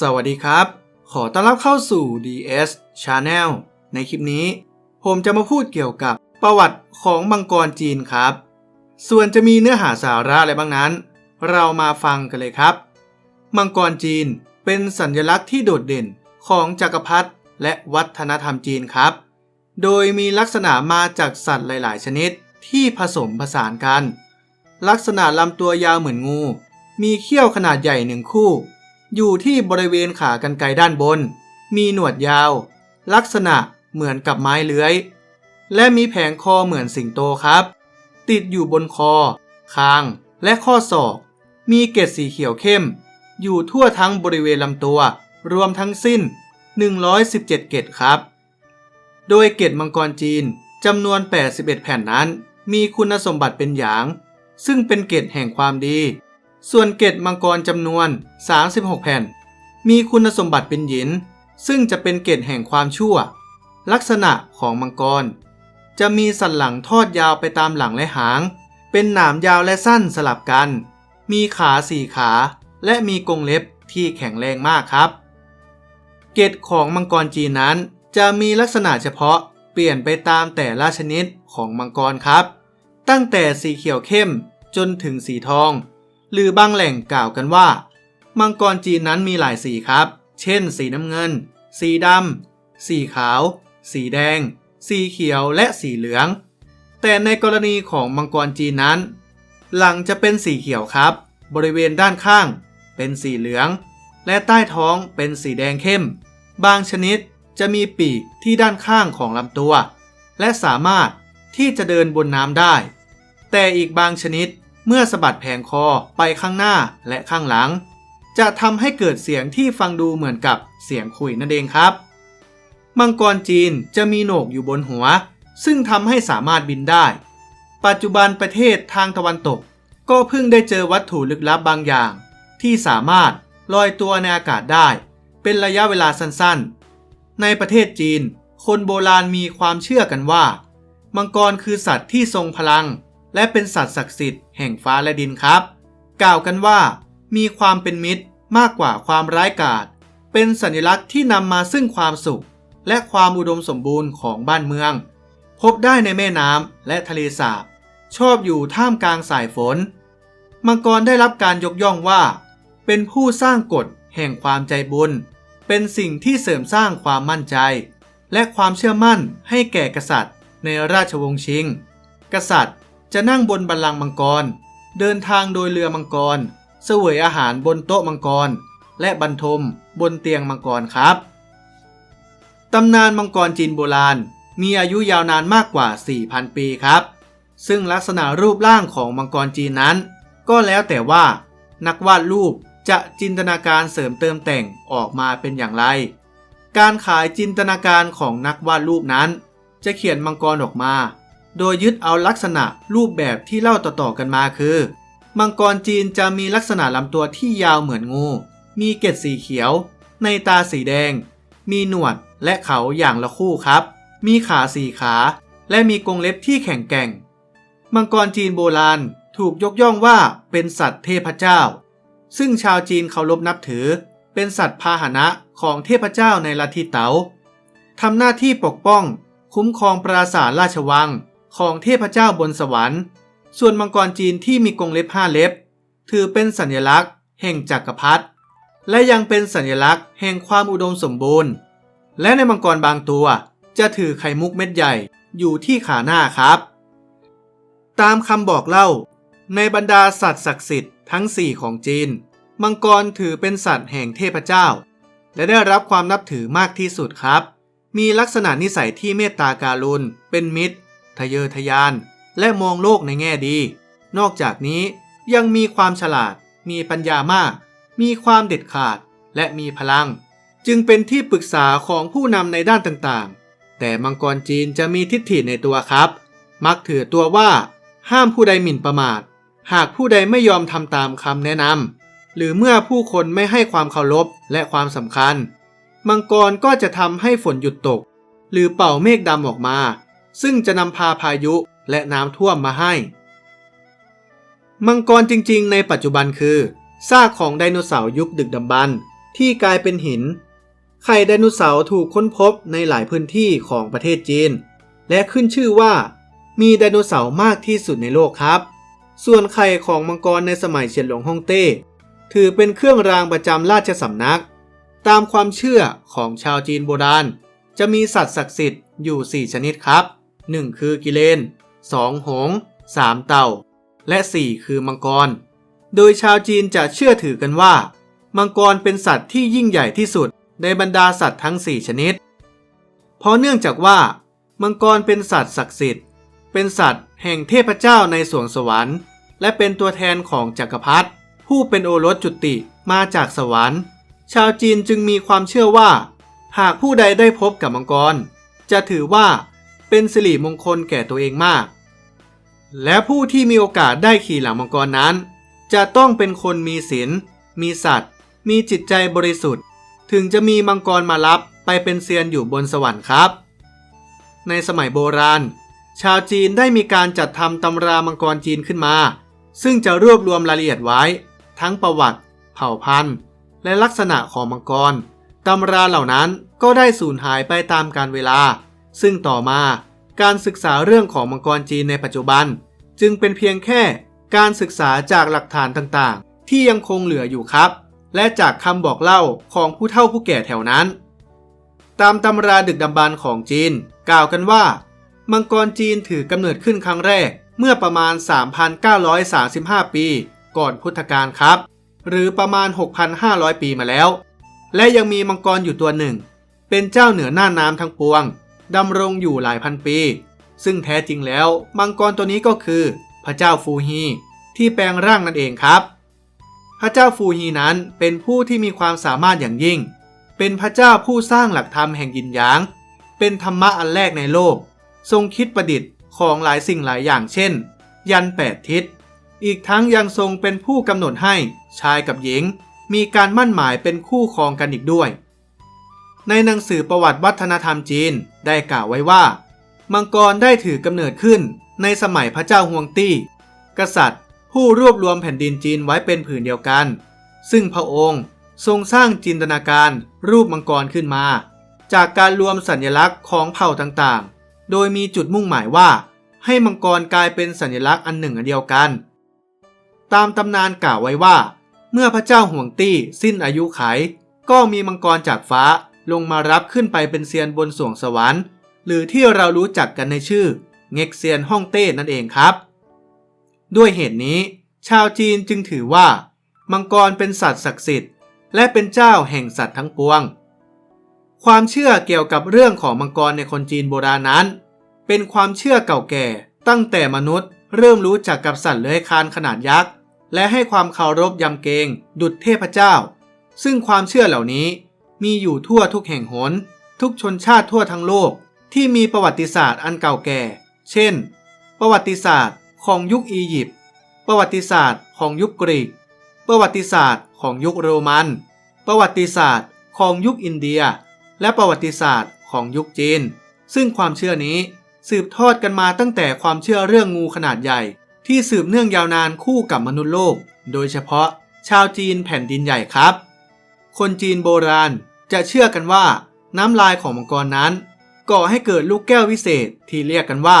สวัสดีครับ ขอต้อนรับเข้าสู่ DS Channel ในคลิปนี้ ผมจะมาพูดเกี่ยวกับประวัติของมังกรจีนครับ ส่วนจะมีเนื้อหาสาระอะไรบ้างนั้น เรามาฟังกันเลยครับ มังกรจีนเป็นสัญลักษณ์ที่โดดเด่นของจักรพรรดิและวัฒนธรรมจีนครับ โดยมีลักษณะมาจากสัตว์หลาย ๆ ชนิดที่ผสมผสานกัน ลักษณะลำตัวยาวเหมือนงู มีเขี้ยวขนาดใหญ่หนึ่งคู่ อยู่ที่บริเวณขากรรไกรด้านบน มีหนวดยาว ลักษณะเหมือนกับไม้เลื้อย และมีแผงคอเหมือนสิงโตครับ ติดอยู่บนคอ คาง และข้อศอก มีเกล็ดสีเขียวเข้ม อยู่ทั่วทั้งบริเวณลำตัว รวมทั้งสิ้น 117 เกล็ดครับ โดยเกล็ดมังกรจีนจำนวน 81 แผ่นนั้น มีคุณสมบัติเป็นหยาง ซึ่งเป็นเกล็ดแห่งความดี ส่วนเกล็ดมังกรจำนวน 36 แผ่น มีคุณสมบัติเป็นหยิน ซึ่งจะเป็นเกล็ดแห่งความชั่ว ลักษณะของมังกร จะมีสันหลังทอดยาวไปตามหลังและหาง เป็นหนามยาวและสั้นสลับกัน มีขาสี่ขา และมีกรงเล็บที่แข็งแรงมากครับ เกล็ดของมังกรจีนนั้น จะมีลักษณะเฉพาะเปลี่ยนไปตามแต่ละชนิดของมังกรครับ ตั้งแต่สีเขียวเข้มจนถึงสีทอง หรือบางแหล่งกล่าวกันว่า มังกรจีนนั้นมีหลายสีครับ เช่น สีน้ำเงิน สีดำ สีขาว สีแดง สีเขียวและสีเหลือง แต่ในกรณีของมังกรจีนนั้น หลังจะเป็นสีเขียวครับ บริเวณด้านข้าง เป็นสีเหลือง และใต้ท้องเป็นสีแดงเข้ม บางชนิดจะมีปีกที่ด้านข้างของลำตัว และสามารถที่จะเดินบนน้ำได้ แต่อีกบางชนิด เมื่อสะบัดแผงคอไปข้างหน้าและข้างหลัง จะทำให้เกิดเสียงที่ฟังดูเหมือนกับเสียงคุยนั่นเองครับ มังกรจีนจะมีโหนกอยู่บนหัว ซึ่งทำให้สามารถบินได้ ปัจจุบันประเทศทางตะวันตก ก็เพิ่งได้เจอวัตถุลึกลับบางอย่าง ที่สามารถลอยตัวในอากาศได้ เป็นระยะเวลาสั้นๆ ในประเทศจีน คนโบราณมีความเชื่อกันว่า มังกรคือสัตว์ที่ทรงพลัง และเป็นสัตว์ศักดิ์สิทธิ์แห่งฟ้าและดินครับ กล่าวกันว่า มีความเป็นมิตรมากกว่าความร้ายกาจเป็นสัญลักษณ์ที่นำมาซึ่งความสุข และความอุดมสมบูรณ์ของบ้านเมือง พบได้ในแม่น้ำและทะเลสาบ ชอบอยู่ท่ามกลางสายฝน มังกรได้รับการยกย่องว่า เป็นผู้สร้างกฎแห่งความใจบุญ เป็นสิ่งที่เสริมสร้างความมั่นใจ และความเชื่อมั่นให้แก่กษัตริย์ในราชวงศ์ชิง กษัตริย์ จะนั่งบนบัลลังก์มังกร เดินทางโดยเรือมังกร เสวยอาหารบนโต๊ะมังกร และบรรทมบนเตียงมังกรครับ ตำนานมังกรจีนโบราณ มีอายุยาวนานมากกว่า 4,000 ปีครับ ซึ่งลักษณะรูปร่างของมังกรจีนนั้น ก็แล้วแต่ว่า นักวาดรูปจะจินตนาการเสริมเติมแต่งออกมาเป็นอย่างไร การขายจินตนาการของนักวาดรูปนั้น จะเขียนมังกรออกมา โดยยึดเอาลักษณะรูปแบบที่เล่าต่อๆกันมาคือ มังกรจีนจะมีลักษณะลำตัวที่ยาวเหมือนงู มีเกล็ดสีเขียว ในตาสีแดง มีหนวดและเขาอย่างละคู่ครับ มีขาสี่ขา และมีกรงเล็บที่แข็งแกร่ง มังกรจีนโบราณถูกยกย่องว่าเป็นสัตว์เทพเจ้า ซึ่งชาวจีนเคารพนับถือ เป็นสัตว์พาหนะของเทพเจ้าในลัทธิเต๋าทำหน้าที่ปกป้อง คุ้มครองปราสาทราชวัง ของเทพเจ้าบนสวรรค์ ส่วนมังกรจีนที่มีกรงเล็บห้าเล็บ ถือเป็นสัญลักษณ์ แห่งจักรพรรดิและยังเป็นสัญลักษณ์แห่งความอุดมสมบูรณ์ และในมังกรบางตัวจะถือไข่มุกเม็ดใหญ่อยู่ที่ขาหน้าครับ ตามคำบอกเล่า ในบรรดาสัตว์ศักดิ์สิทธิ์ทั้ง 4 ของจีน มังกรถือเป็นสัตว์แห่งเทพเจ้า และได้รับความนับถือมากที่สุดครับ มีลักษณะนิสัยที่เมตตาการุณเป็นมิตร ทะเยอทะยาน และมองโลกในแง่ดี นอกจากนี้ยังมีความฉลาด มีปัญญามาก มีความเด็ดขาดและมีพลัง จึงเป็นที่ปรึกษาของผู้นำในด้านต่างๆ แต่มังกรจีนจะมีทิฏฐิในตัวครับ มักถือตัวว่า ห้ามผู้ใดหมิ่นประมาท หากผู้ใดไม่ยอมทำตามคำแนะนำหรือเมื่อผู้คนไม่ให้ความเคารพและความสำคัญ มังกรก็จะทำให้ฝนหยุดตก หรือเป่าเมฆดำออกมา ซึ่งจะนำพาพายุและน้ำท่วมมาให้ มังกรจริงๆ ในปัจจุบันคือซากของไดโนเสาร์ยุคดึกดำบรรพ์ที่กลายเป็นหิน ไข่ไดโนเสาร์ถูกค้นพบในหลายพื้นที่ของประเทศจีน และขึ้นชื่อว่า มีไดโนเสาร์มากที่สุดในโลกครับ ส่วนไข่ของมังกรในสมัยเฉียนหลงฮ่องเต้ ถือเป็นเครื่องรางประจำราชสำนัก ตามความเชื่อของชาวจีนโบราณ จะมีสัตว์ศักดิ์สิทธิ์อยู่ 4 ชนิดครับ 1 คือกิเลน 2 หงส์3เต่า และ 4 คือมังกร โดยชาวจีนจะเชื่อถือกันว่า มังกรเป็นสัตว์ที่ยิ่งใหญ่ที่สุดในบรรดาสัตว์ทั้ง 4 ชนิด เพราะเนื่องจากว่า มังกรเป็นสัตว์ศักดิ์สิทธิ์ เป็นสัตว์แห่งเทพเจ้าในสวงสวรรค์ และเป็นตัวแทนของจักรพรรดิผู้เป็นโอรสจุติมาจากสวรรค์ ชาวจีนจึงมีความเชื่อว่า หากผู้ใดได้พบกับมังกร จะถือว่า เป็นสิริมงคลแก่ตัวเองมาก และผู้ที่มีโอกาสได้ขี่หลังมังกรนั้น จะต้องเป็นคนมีศีลมีสัตว์ มีจิตใจบริสุทธิ์ ถึงจะมีมังกรมารับไปเป็นเซียนอยู่บนสวรรค์ครับ ในสมัยโบราณ ชาวจีนได้มีการจัดทำตำรามังกรจีนขึ้นมา ซึ่งจะรวบรวมรายละเอียดไว้ ทั้งประวัติ เผ่าพันธุ์ และลักษณะของมังกรตำราเหล่านั้นก็ได้สูญหายไปตามกาลเวลา ซึ่งต่อมาการศึกษาเรื่องของมังกรจีนในปัจจุบัน จึงเป็นเพียงแค่การศึกษาจากหลักฐานต่างๆ ที่ยังคงเหลืออยู่ครับ และจากคำบอกเล่าของผู้เฒ่าผู้แก่แถวนั้น ตามตำราดึกดำบรรของจีน กล่าวกันว่า มังกรจีนถือกำเนิดขึ้นครั้งแรกเมื่อประมาณ 3,935 ปี ก่อนพุทธกาลครับ หรือประมาณ 6,500 ปีมาแล้ว และยังมีมังกรอยู่ตัวหนึ่ง เป็นเจ้าเหนือหน้าน้ำทั้งปวง ดำรงอยู่หลายพันปี ซึ่งแท้จริงแล้วมังกรตัวนี้ก็คือ พระเจ้าฟูฮีที่แปลงร่างนั่นเองครับ พระเจ้าฟูฮีนั้นเป็นผู้ที่มีความสามารถอย่างยิ่ง เป็นพระเจ้าผู้สร้างหลักธรรมแห่งยินหยาง เป็นธรรมะอันแรกในโลก ทรงคิดประดิษฐ์ของหลายสิ่งหลายอย่างเช่น ยันแปดทิศ อีกทั้งยังทรงเป็นผู้กำหนดให้ชายกับหญิง มีการมั่นหมายเป็นคู่ครองกันอีกด้วย ในหนังสือประวัติวัฒนธรรมจีนได้กล่าวไว้ว่า มังกรได้ถือกำเนิดขึ้นในสมัยพระเจ้าฮวงตี้ กษัตริย์ ผู้รวบรวมแผ่นดินจีนไว้เป็นผืนเดียวกัน ซึ่งพระองค์ทรงสร้างจินตนาการรูปมังกรขึ้นมา จากการรวมสัญลักษณ์ของเผ่าต่างๆ โดยมีจุดมุ่งหมายว่า ให้มังกรกลายเป็นสัญลักษณ์อันหนึ่งอันเดียวกัน ตามตำนานกล่าวไว้ว่า เมื่อพระเจ้าห่วงตี้สิ้นอายุไข ก็มีมังกรจากฟ้า ลงมารับขึ้นไปเป็นเซียนบนสวงสวรรค์ หรือที่เรารู้จักกันในชื่อ เง็กเซียนฮ่องเต้นั่นเองครับ ด้วยเหตุนี้ ชาวจีนจึงถือว่า มังกรเป็นสัตว์ศักดิ์สิทธิ์ และเป็นเจ้าแห่งสัตว์ทั้งปวง ความเชื่อเกี่ยวกับเรื่องของมังกรในคนจีนโบราณนั้น เป็นความเชื่อเก่าแก่ตั้งแต่มนุษย์เริ่มรู้จักกับสัตว์เลื้อยคลานขนาดยักษ์และให้ความเคารพยำเกรงดุจเทพเจ้า ซึ่งความเชื่อเหล่านี้ มีอยู่ทั่วทุกแห่งหน ทุกชนชาติทั่วทั้งโลก ที่มีประวัติศาสตร์อันเก่าแก่ เช่น ประวัติศาสตร์ของยุคอียิปต์ ประวัติศาสตร์ของยุคกรีก ประวัติศาสตร์ของยุคโรมัน ประวัติศาสตร์ของยุคอินเดีย และประวัติศาสตร์ของยุคจีน ซึ่งความเชื่อนี้สืบทอดกันมาตั้งแต่ความเชื่อเรื่องงูขนาดใหญ่ ที่สืบเนื่องยาวนานคู่กับมนุษย์โลก โดยเฉพาะชาวจีนแผ่นดินใหญ่ครับ คนจีนโบราณ จะเชื่อกันว่าน้ำลายของมังกรนั้น ก่อให้เกิดลูกแก้ววิเศษที่เรียกกันว่า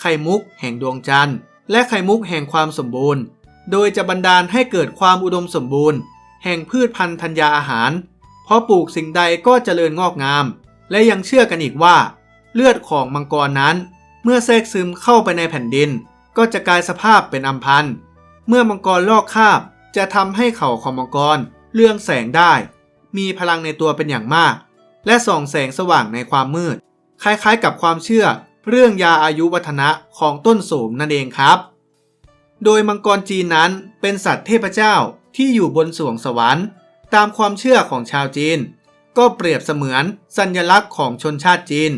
ไข่มุกแห่งดวงจันทร์ และไข่มุกแห่งความสมบูรณ์ โดยจะบันดาลให้เกิดความอุดมสมบูรณ์ แห่งพืชพันธุ์ธัญญาอาหาร เพราะปลูกสิ่งใดก็เจริญงอกงาม และยังเชื่อกันอีกว่า เลือดของมังกรนั้น เมื่อแทรกซึมเข้าไปในแผ่นดิน ก็จะกลายสภาพเป็นอัมพันธ์เมื่อมังกรลอกคาบจะทำให้เข่าของมังกรเลื่องแสงได้ มีพลังในตัวเป็นอย่างมาก และส่องแสงสว่างในความมืด คล้ายๆกับความเชื่อ เรื่องยาอายุวัฒนะของต้นโสมนั่นเองครับ โดยมังกรจีนนั้นเป็นสัตว์เทพเจ้าที่อยู่บนสวงสวรรค์ ตามความเชื่อของชาวจีน ก็เปรียบเสมือนสัญลักษณ์ของชนชาติจีน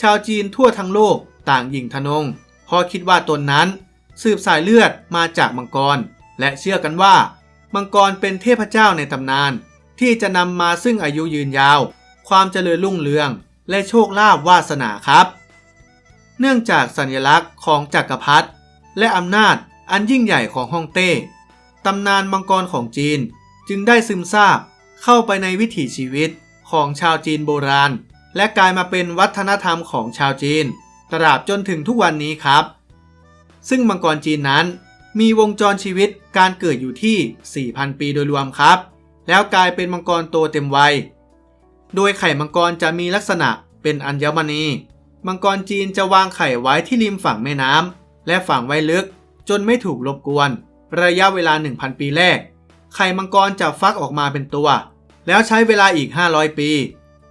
ชาวจีนทั่วทั้งโลกต่างหยิ่งทนงเพราะคิดว่าตนนั้น สืบสายเลือดมาจากมังกร และเชื่อกันว่า มังกรเป็นเทพเจ้าในตำนาน ที่จะนำมาซึ่งอายุยืนยาว ความเจริญรุ่งเรือง และโชคลาภวาสนาครับ เนื่องจากสัญลักษณ์ของจักรพรรดิและอำนาจอันยิ่งใหญ่ของฮ่องเต้ตำนานมังกรของจีนจึงได้ซึมซาบเข้าไปในวิถีชีวิตของชาวจีนโบราณ และกลายมาเป็นวัฒนธรรมของชาวจีนตราบจนถึงทุกวันนี้ครับ ซึ่งมังกรจีนนั้นมีวงจรชีวิตการเกิดอยู่ที่ 4,000 ปีโดยรวมครับ แล้วกลายเป็นมังกรโตเต็มวัย โดยไข่มังกรจะมีลักษณะเป็นอัญมณี มังกรจีนจะวางไข่ไว้ที่ริมฝั่งแม่น้ำและฝั่งไว้ลึกจนไม่ถูกรบกวน ระยะเวลา 1,000 ปีแรก ไข่มังกรจะฟักออกมาเป็นตัว แล้วใช้เวลาอีก 500 ปี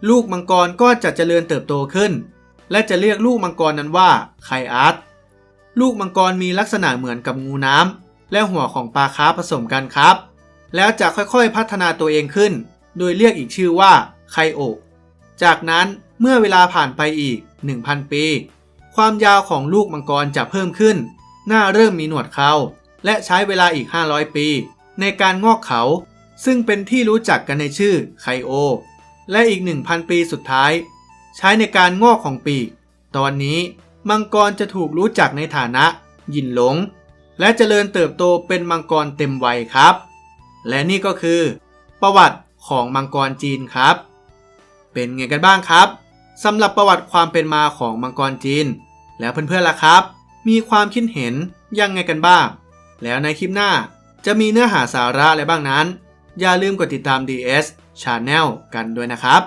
ลูกมังกรก็จะเจริญเติบโตขึ้น และจะเรียกลูกมังกรนั้นว่าไข่อาร์ตลูกมังกรมีลักษณะเหมือนกับงูน้ำและหัวของปลาคาร์ผสมกันครับ แล้วจะค่อยๆพัฒนาตัวเองขึ้น โดยเรียกอีกชื่อว่าไคโอะจากนั้นเมื่อเวลาผ่านไปอีก 1,000 ปี ความยาวของลูกมังกรจะเพิ่มขึ้น หน้าเริ่มมีหนวดเขา และใช้เวลาอีก 500 ปี ในการงอกเขา ซึ่งเป็นที่รู้จักกันในชื่อไคโอ และอีก 1,000 ปีสุดท้าย ใช้ในการงอกของปีก ตอนนี้มังกรจะถูกรู้จักในฐานะ ยินหลง และเจริญเติบโตเป็นมังกรเต็มวัยครับ และนี่ก็คือ ประวัติของมังกรจีนครับ เป็นไงกันบ้างครับสำหรับประวัติความเป็นมาของมังกรจีน แล้วเพื่อนๆล่ะครับ มีความคิดเห็นยังไงกันบ้าง แล้วในคลิปหน้าจะมีเนื้อหาสาระอะไรบ้างนั้น อย่าลืมกดติดตาม DS Channel กันด้วยนะครับ